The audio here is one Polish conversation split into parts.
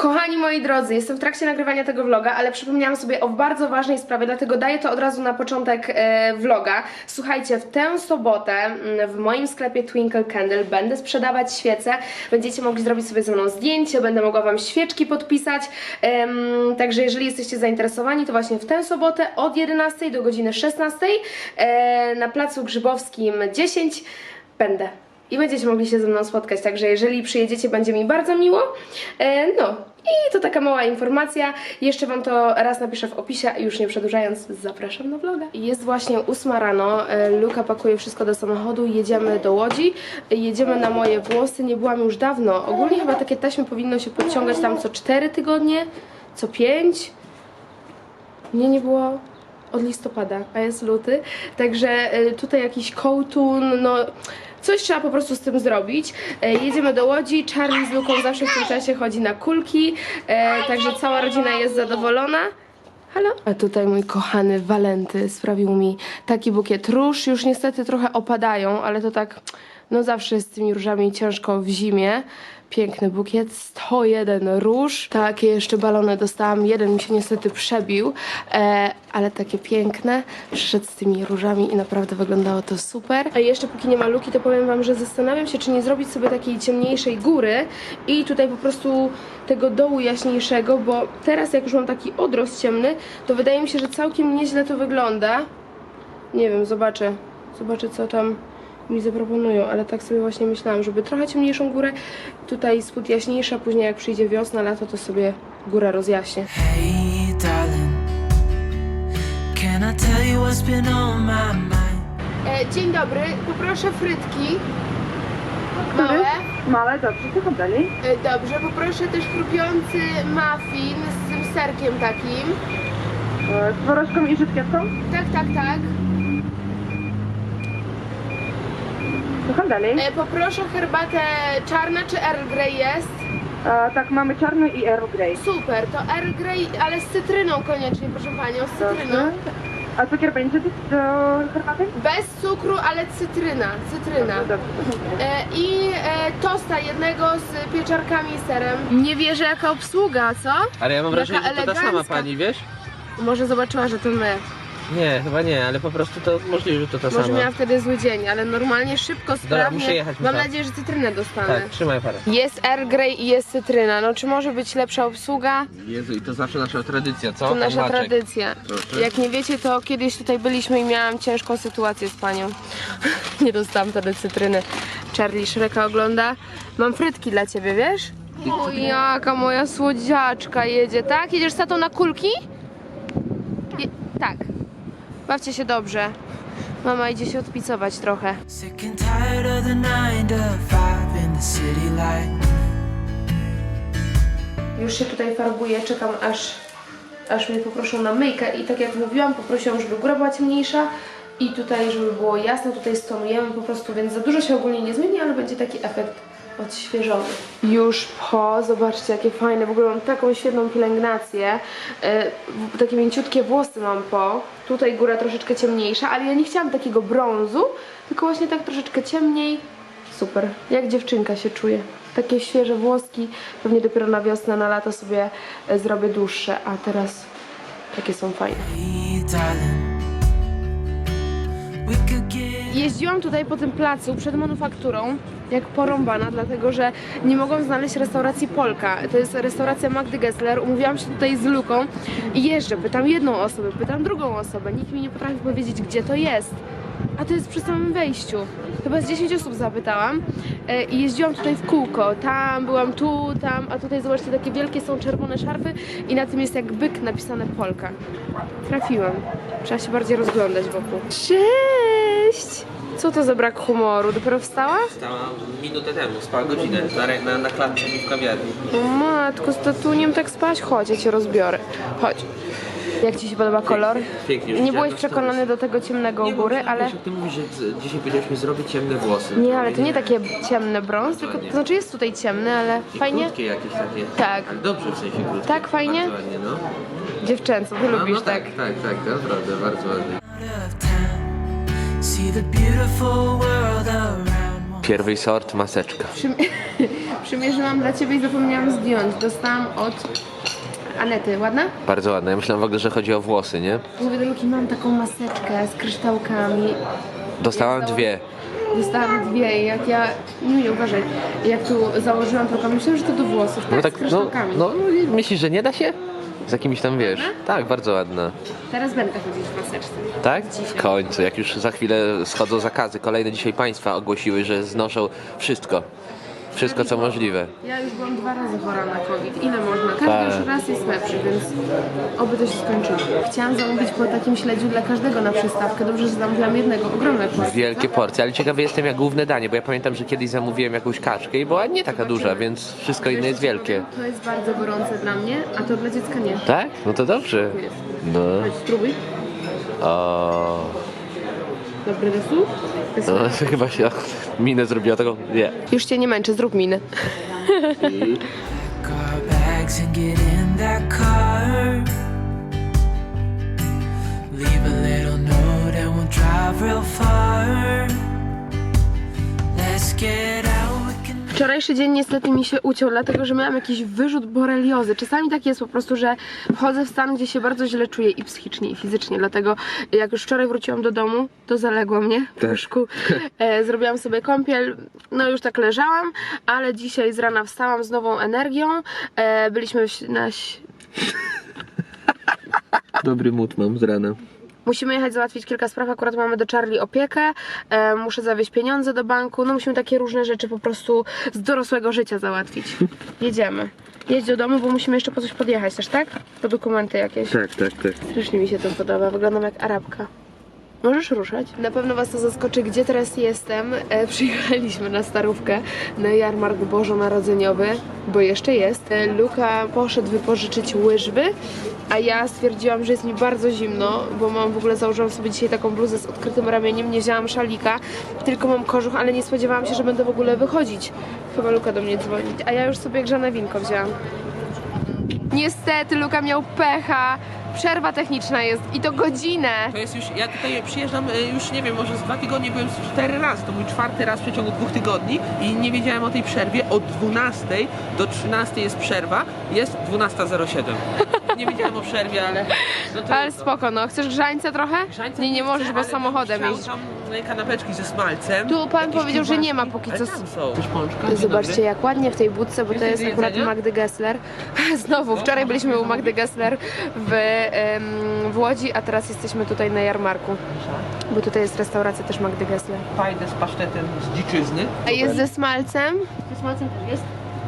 Kochani moi drodzy, jestem w trakcie nagrywania tego vloga, ale przypomniałam sobie o bardzo ważnej sprawie, dlatego daję to od razu na początek e, vloga. Słuchajcie, w tę sobotę mm, w moim sklepie Twinkle Candle będę sprzedawać świece. Będziecie mogli zrobić sobie ze mną zdjęcie, będę mogła Wam świeczki podpisać. Także jeżeli jesteście zainteresowani, to właśnie w tę sobotę od 11 do godziny 16 e, na placu Grzybowskim 10 będę i będziecie mogli się ze mną spotkać. Także jeżeli przyjedziecie, będzie mi bardzo miło. E, no i to taka mała informacja. Jeszcze Wam to raz napiszę w opisie, już nie przedłużając, zapraszam na vloga. Jest właśnie 8 rano, e, Luka pakuje wszystko do samochodu, jedziemy do Łodzi, e, jedziemy na moje włosy, nie byłam już dawno. Ogólnie chyba takie taśmy powinno się podciągać tam co 4 tygodnie, co 5. Mnie nie było od listopada, a jest luty, także y, tutaj jakiś kołtun, no coś trzeba po prostu z tym zrobić. E, Jedziemy do Łodzi, Charlie z Luką zawsze w tym czasie chodzi na kulki, e, także cała rodzina jest zadowolona. Halo? A tutaj mój kochany Walenty sprawił mi taki bukiet róż. Już niestety trochę opadają, ale to tak, no zawsze z tymi różami ciężko w zimie. Piękny bukiet, 101 róż. Takie jeszcze balony dostałam. Jeden mi się niestety przebił, e, ale takie piękne. Przyszedł z tymi różami i naprawdę wyglądało to super. A jeszcze póki nie ma luki, to powiem wam, że zastanawiam się, czy nie zrobić sobie takiej ciemniejszej góry i tutaj po prostu tego dołu jaśniejszego, bo teraz jak już mam taki odrost ciemny, to wydaje mi się, że całkiem nieźle to wygląda. Nie wiem, zobaczę. Zobaczę, co tam mi zaproponują, ale tak sobie właśnie myślałam, żeby trochę ciemniejszą górę, tutaj spód jaśniejsza, później jak przyjdzie wiosna, lato, to sobie górę rozjaśnię. Hey, darling, can I tell you what's been on my mind? E, dzień dobry, poproszę frytki. Małe. Małe, dobrze, co dalej? E, dobrze, poproszę też chrupiący muffin z tym serkiem takim. E, Z twarożką i żytkiewką? Tak, tak, tak. Słucham dalej. E, poproszę herbatę czarna czy Earl Grey jest? E, tak, mamy czarny i Earl Grey. Super, to Earl Grey, ale z cytryną koniecznie, proszę Panią, z cytryną. Dobrze. A cukier będzie do, do herbaty? Bez cukru, ale cytryna, cytryna. Dobrze, dobrze. E, I e, tosta jednego z pieczarkami i serem. Nie wierzę jaka obsługa, co? Ale ja mam Jaka wrażenie, że to ta sama elegancka. pani, wiesz? Może zobaczyła, że to my. Nie, chyba nie, ale po prostu to możliwe, że to ta Może sama. miała wtedy zły dzień, ale normalnie, szybko, sprawnie. muszę jechać, Mam muszę. nadzieję, że cytrynę dostanę. Tak, trzymaj parę. Jest Earl Grey i jest cytryna. No czy może być lepsza obsługa? Jezu, i to zawsze nasza tradycja, co? To nasza Maczek. tradycja. Proszę. Jak nie wiecie, to kiedyś tutaj byliśmy i miałam ciężką sytuację z panią. nie dostałam wtedy cytryny. Charlie Shreka ogląda. Mam frytki dla ciebie, wiesz? O, jaka moja słodziaczka jedzie, tak? Jedziesz z tatą na kulki? Je tak. Bawcie się dobrze. Mama idzie się odpicować trochę. Sick and tired of the nine to five in the city light. Już się tutaj farbuję, czekam aż, aż mnie poproszą na myjkę i tak jak mówiłam, poprosiłam, żeby góra była ciemniejsza i tutaj, żeby było jasno, tutaj stonujemy po prostu, więc za dużo się ogólnie nie zmieni, ale będzie taki efekt odświeżony. Już po, zobaczcie jakie fajne, w ogóle mam taką świetną pielęgnację, w- takie mięciutkie włosy mam po, tutaj góra troszeczkę ciemniejsza, ale ja nie chciałam takiego brązu, tylko właśnie tak troszeczkę ciemniej, super, jak dziewczynka się czuję. Takie świeże włoski, pewnie dopiero na wiosnę, na lato sobie e, zrobię dłuższe, a teraz takie są fajne. Hey, Jeździłam tutaj po tym placu przed manufakturą, jak porąbana, dlatego że nie mogłam znaleźć restauracji Polka. To jest restauracja Magdy Gessler. Umówiłam się tutaj z Luką i jeżdżę, pytam jedną osobę, pytam drugą osobę. Nikt mi nie potrafi powiedzieć, gdzie to jest. A to jest przy samym wejściu. Chyba z 10 osób zapytałam e, i jeździłam tutaj w kółko. Tam, byłam tu, tam, a tutaj zobaczcie, takie wielkie są czerwone szarfy i na tym jest jak byk napisane Polka. Trafiłam. Trzeba się bardziej rozglądać wokół. Cześć! Co to za brak humoru? Dopiero wstała? Stała minutę temu, spała godzinę na, na, na klatce w kawiarni. O matko, z tatuniem tak spać? Chodź, ja cię rozbiorę. Chodź. Jak ci się podoba kolor? pięknie, Nie byłeś na przekonany do tego ciemnego u góry, ale... Jak ty mówisz, że z- dzisiaj powiedziałeś mi zrobić ciemne włosy. Nie, ale to nie takie ciemne brąz, tylko to znaczy jest tutaj ciemny, ale I fajnie. krótkie jakieś takie. Tak. Ale dobrze w sensie krótkie. Tak, fajnie? Bardzo ładnie, no. Dziewczęco, ty No, lubisz no tak. tak. Tak, tak, naprawdę, bardzo ładnie. out of town. See the beautiful world around. Pierwszy sort, maseczka. Przym- Przymierzyłam dla ciebie i zapomniałam zdjąć. Dostałam od Anety. Ładna? Bardzo ładne. Ja myślałem w ogóle, że chodzi o włosy, nie? Mówię do Luki, mam taką maseczkę z kryształkami. Dostałam dwie. Dostałam dwie i jak ja... Nie, nie, uważaj. Jak tu założyłam to, myślałam, że to do włosów. Tak, No z tak, no, kryształkami. no myślisz, że nie da się? Z jakimiś tam, wiesz? Tak, bardzo ładna. Teraz będę chodzić w maseczce. Tak? W końcu, jak już za chwilę schodzą zakazy. Kolejne dzisiaj państwa ogłosiły, że znoszą wszystko. Wszystko, co możliwe. Ja już byłam dwa razy chora na COVID. Ile można? Każdy Tak. już raz jest lepszy, więc oby to się skończyło. Chciałam zamówić po takim śledziu dla każdego na przystawkę. Dobrze, że zamówiłam jednego. Ogromne porcje. Wielkie porcje, ale ciekawy jestem jak główne danie, bo ja pamiętam, że kiedyś zamówiłem jakąś kaczkę i była nie taka duża, więc wszystko inne jest wielkie. To jest bardzo gorące dla mnie, a to dla dziecka nie. Tak? No to dobrze. No. Chodź, spróbuj. O. Dobry rosół? No, chyba się minę zrobiła taką. Nie. Już cię nie męczę, zrób minę. Car bags and get in that car. Leave a little note and we'll drive real far. Let's get Wczorajszy dzień niestety mi się uciął, dlatego że miałam jakiś wyrzut boreliozy. Czasami tak jest po prostu, że wchodzę w stan, gdzie się bardzo źle czuję i psychicznie, i fizycznie. Dlatego jak już wczoraj wróciłam do domu, to zaległo mnie w łóżku. E, zrobiłam sobie kąpiel, no już tak leżałam, ale dzisiaj z rana wstałam z nową energią. E, byliśmy w, na, Dobry mód mam z rana. Musimy jechać załatwić kilka spraw, akurat mamy do Charlie opiekę, e, muszę zawieźć pieniądze do banku, no musimy takie różne rzeczy po prostu z dorosłego życia załatwić. Jedziemy. Jedź do domu, bo musimy jeszcze po coś podjechać też, tak? Po dokumenty jakieś. Tak, tak, tak. Strasznie mi się to podoba, wyglądam jak Arabka. Możesz ruszać? Na pewno Was to zaskoczy, gdzie teraz jestem. E, przyjechaliśmy na Starówkę, na jarmark bożonarodzeniowy, bo jeszcze jest. E, Luka poszedł wypożyczyć łyżwy, a ja stwierdziłam, że jest mi bardzo zimno, bo mam w ogóle założyłam sobie dzisiaj taką bluzę z odkrytym ramieniem, nie wzięłam szalika, tylko mam kożuch, ale nie spodziewałam się, że będę w ogóle wychodzić. Chyba Luka do mnie dzwoni. A ja już sobie grzane winko wzięłam. Niestety Luka miał pecha. Przerwa techniczna jest i to godzinę. To jest już, ja tutaj przyjeżdżam e, już nie wiem, może z dwa tygodnie byłem cztery razy, to mój czwarty raz w przeciągu dwóch tygodni i nie wiedziałem o tej przerwie. Od 12 do 13 jest przerwa, jest 12.07. Nie wiedziałem o przerwie, ale... No to, Ale spoko, no. Chcesz grzańca trochę? Grzańca Nie, nie chcę, możesz, bo ale samochodem chciał jeździsz. tam e, kanapeczki ze smalcem. Tu pan jakieś powiedział, że nie ma kiełbaski, póki ale co tam są. Chcesz pączka? Dzień Zobaczcie, dobry. jak ładnie w tej budce, bo to jest do akurat jedzenia? Magdy Gessler. Znowu, wczoraj byliśmy u Magdy Gessler w, em, w Łodzi, a teraz jesteśmy tutaj na jarmarku. Bo tutaj jest restauracja też Magdy Gessler. Fajne z pasztetem z dziczyzny. A jest ze smalcem? Ze smalcem też jest?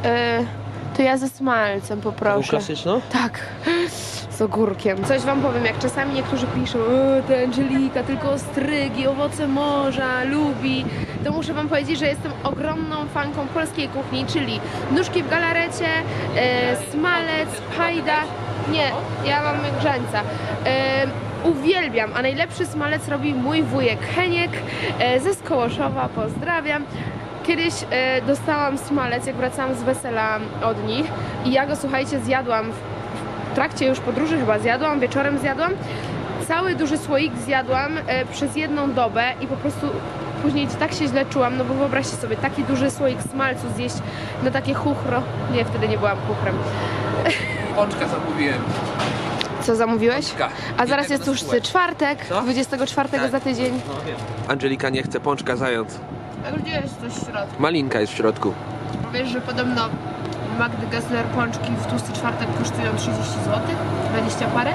E, to ja ze smalcem poproszę. Klasyczną? Tak, z ogórkiem. Coś wam powiem, jak czasami niektórzy piszą, o, ta Angelika tylko ostrygi, owoce morza, lubi, to muszę wam powiedzieć, że jestem ogromną fanką polskiej kuchni, czyli nóżki w galarecie, e, smalec, pajda, nie, ja mam grzańca. E, uwielbiam, a najlepszy smalec robi mój wujek Heniek e, ze Skołoszowa, pozdrawiam. Kiedyś e, dostałam smalec, jak wracałam z wesela od nich i ja go, słuchajcie, zjadłam w, w trakcie już podróży chyba zjadłam, wieczorem zjadłam. Cały duży słoik zjadłam e, przez jedną dobę i po prostu później tak się źle czułam, no bo wyobraźcie sobie, taki duży słoik smalcu zjeść na takie chuchro. Nie, wtedy nie byłam chuchrem. Pączka zamówiłem. Co zamówiłeś? Pączka. A zaraz Jednego jest już czwartek, Co? 24 Tak. za tydzień. No wiem. Angelika nie chce pączka zając. A gdzie jest coś w środku? Malinka jest w środku. Wiesz, że podobno Magdy Gessler pączki w tłusty czwartek kosztują 30 zł? 20 parę?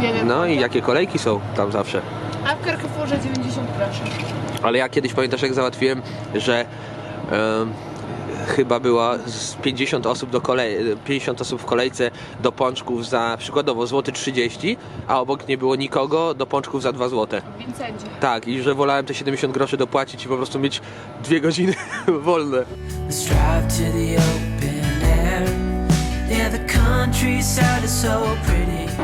Wiem. No i jakie kolejki są tam zawsze. A w Carrefourze 90 groszy. Ale ja kiedyś pamiętasz jak załatwiłem, że em, chyba była z 50 osób do kolej, 50 osób w kolejce do pączków za przykładowo złoty 30, a obok nie było nikogo do pączków za 2 złote. Tak, i że wolałem te 70 groszy dopłacić i po prostu mieć dwie godziny wolne.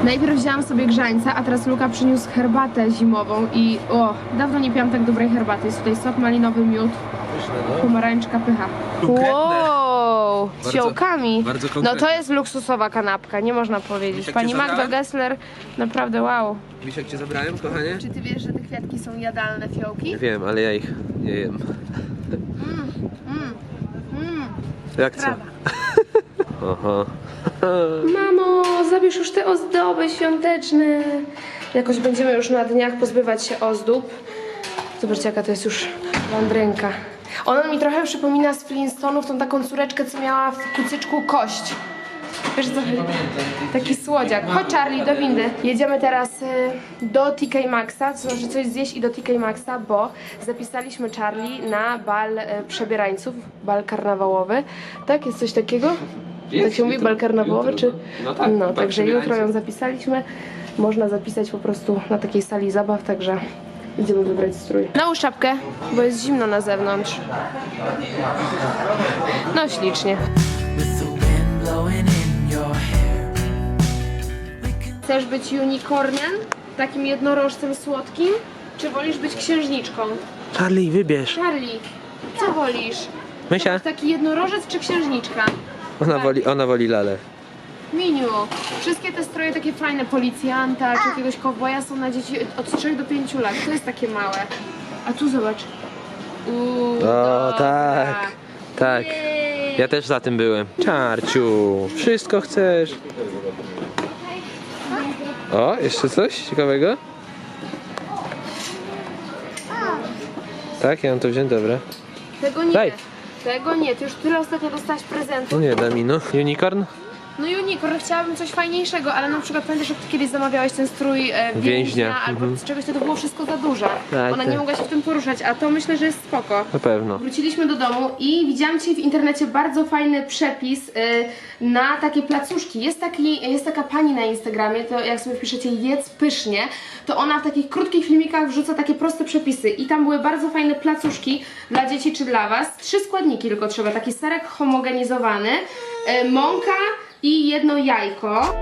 Najpierw wzięłam sobie grzańca, a teraz Luka przyniósł herbatę zimową i o, dawno nie piłam tak dobrej herbaty. Jest tutaj sok malinowy, miód, pomarańczka, pycha. Konkretne. Wow, z Bardzo- fiołkami. bardzo No konkretne. to jest luksusowa kanapka, nie można powiedzieć. Jak Pani cię Magda zabrałem? Gessler, naprawdę wow. Jak cię zabrałem, kochanie? Czy ty wiesz, że te kwiatki są jadalne fiołki? Wiem, ale ja ich nie jem. Jak co? Aha. Mamo, zabierz już te ozdoby świąteczne. Jakoś będziemy już na dniach pozbywać się ozdób. Zobaczcie, jaka to jest już landrynka. Ona mi trochę przypomina z Flintstonów tą taką córeczkę, co miała w kucyczku kość. Wiesz co? Taki słodziak. Chodź Charlie, do windy. Jedziemy teraz y, do TK Maxa, to znaczy coś zjeść i do TK Maxa, bo zapisaliśmy Charlie na bal y, przebierańców, bal karnawałowy. Tak? Jest coś takiego? tak się mówi, jutro- bal karnawałowy, jutro. czy... No tak, No, bal także jutro ją przebierańców. zapisaliśmy. Można zapisać po prostu na takiej sali zabaw, także idziemy wybrać strój. Nałóż czapkę, bo jest zimno na zewnątrz. No ślicznie. Chcesz być unicornem? Takim jednorożcem słodkim? Czy wolisz być księżniczką? Charlie, wybierz. Charlie, co wolisz? Mysia? Taki jednorożec czy księżniczka? Ona woli, ona woli lalę. Miniu, wszystkie te stroje takie fajne, policjanta czy jakiegoś kowboja są na dzieci od 3 do 5 lat. To jest takie małe. A tu zobacz. Uuu, O, dobra. tak. Tak. Jej. Ja też za tym byłem. Czarciu, wszystko chcesz. O, jeszcze coś ciekawego? Tak, ja mam to wziąć, dobra. Tego nie. Daj. Tego nie. Ty już tyle ostatnio dostałaś No prezentów. nie, da mi no. Unicorn? No unicorn, chciałabym coś fajniejszego, ale na przykład pamiętasz, jak ty kiedyś zamawiałeś ten strój e, więźnia, Więźnia, albo mhm. z czegoś, to, to było wszystko za duże. Tak, Ona tak. nie mogła się w tym poruszać, a to myślę, że jest spoko. Na pewno. Wróciliśmy do domu i widziałam dzisiaj w internecie bardzo fajny przepis y, na takie placuszki. Jest, taki, jest taka pani na Instagramie, to jak sobie wpiszecie jedz pysznie, to ona w takich krótkich filmikach wrzuca takie proste przepisy i tam były bardzo fajne placuszki dla dzieci czy dla Was. Trzy składniki tylko trzeba, taki serek homogenizowany, y, mąka i jedno jajko.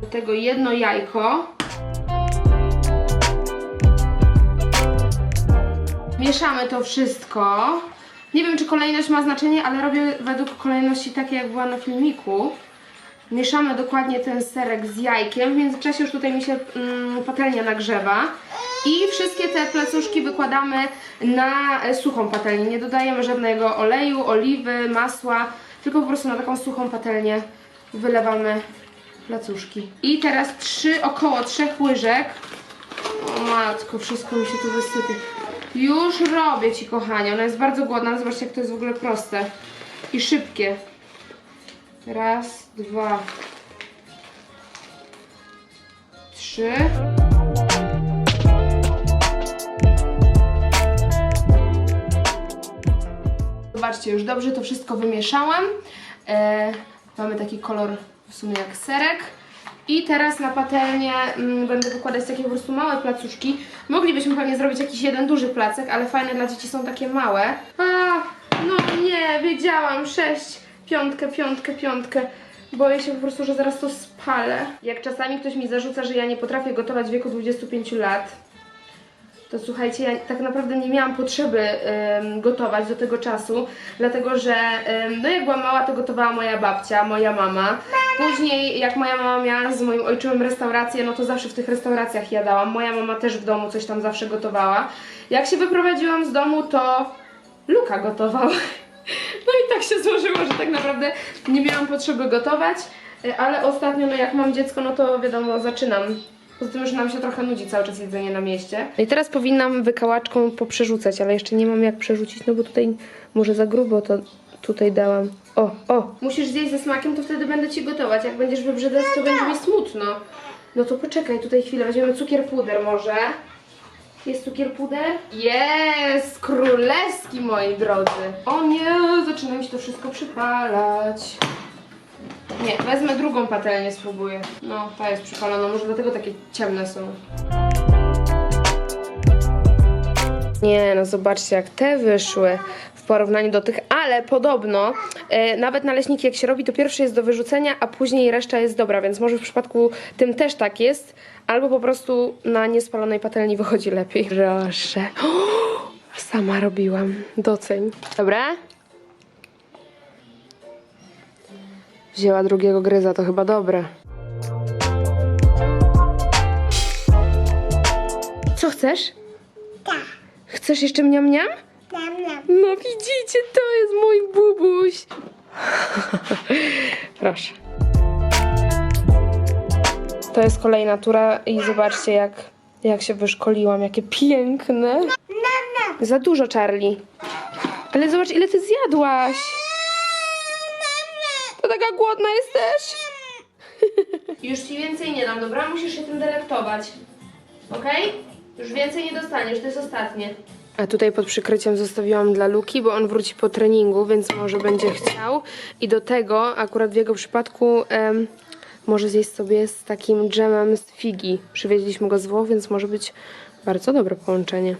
Do tego jedno jajko. Mieszamy to wszystko. Nie wiem, czy kolejność ma znaczenie, ale robię według kolejności takiej, jak była na filmiku. Mieszamy dokładnie ten serek z jajkiem. W międzyczasie już tutaj mi się mm, patelnia nagrzewa. I wszystkie te placuszki wykładamy na suchą patelnię. Nie dodajemy żadnego oleju, oliwy, masła, tylko po prostu na taką suchą patelnię wylewamy placuszki. I teraz trzy, około trzech łyżek o matko, wszystko mi się tu wysypie. Już robię ci, kochanie. Ona jest bardzo głodna. Zobaczcie, jak to jest w ogóle proste. I szybkie. Raz, dwa, trzy. Zobaczcie, już dobrze to wszystko wymieszałam. E, mamy taki kolor w sumie jak serek. I teraz na patelnię mm, będę wykładać takie po prostu małe placuszki. Moglibyśmy pewnie zrobić jakiś jeden duży placek, ale fajne dla dzieci są takie małe. A, no nie, wiedziałam. Sześć, piątkę, piątkę, piątkę. Boję się po prostu, że zaraz to spalę. Jak czasami ktoś mi zarzuca, że ja nie potrafię gotować w wieku 25 lat, to słuchajcie, ja tak naprawdę nie miałam potrzeby em, gotować do tego czasu, dlatego że em, no jak byłam mała, to gotowała moja babcia, moja mama. Później jak moja mama miała z moim ojczymem restaurację, no to zawsze w tych restauracjach jadałam. Moja mama też w domu coś tam zawsze gotowała. Jak się wyprowadziłam z domu, to Luka gotował. No tak się złożyło, że tak naprawdę nie miałam potrzeby gotować, e, ale ostatnio, no jak mam dziecko, no to wiadomo, zaczynam. Poza tym, że nam się trochę nudzi cały czas jedzenie na mieście. I teraz powinnam wykałaczką poprzerzucać, ale jeszcze nie mam jak przerzucić, no bo tutaj może za grubo to tutaj dałam. O, o, musisz zjeść ze smakiem, to wtedy będę ci gotować. Jak będziesz wybrzydać, to będzie mi smutno. No to poczekaj, tutaj chwilę, weźmiemy cukier puder może. Jest cukier puder? Jest! Królewski, moi drodzy. O nie, zaczyna mi się to wszystko przypalać. Nie, wezmę drugą patelnię, spróbuję. No, ta jest przypalona, może dlatego takie ciemne są. Nie, no zobaczcie, jak te wyszły porównaniu do tych, ale podobno e, nawet naleśniki jak się robi, to pierwszy jest do wyrzucenia, a później reszta jest dobra, więc może w przypadku tym też tak jest, albo po prostu na niespalonej patelni wychodzi lepiej. Proszę. sama robiłam. Doceń. Dobra? Wzięła drugiego gryza, to chyba dobre. Co chcesz? Chcesz jeszcze mniam mniam? No widzicie, to jest mój bubuś. Proszę. To jest kolejna tura i zobaczcie jak, jak się wyszkoliłam, jakie piękne. Za dużo, Charlie. Ale zobacz, ile ty zjadłaś. To taka głodna jesteś. Już ci więcej nie dam, dobra? Musisz się tym delektować. Okej? Już więcej nie dostaniesz, to jest ostatnie. A tutaj pod przykryciem zostawiłam dla Luki, bo on wróci po treningu, więc może będzie chciał. I do tego, akurat w jego przypadku, em, może zjeść sobie z takim dżemem z figi. Przywieźliśmy go z Włoch, więc może być bardzo dobre połączenie.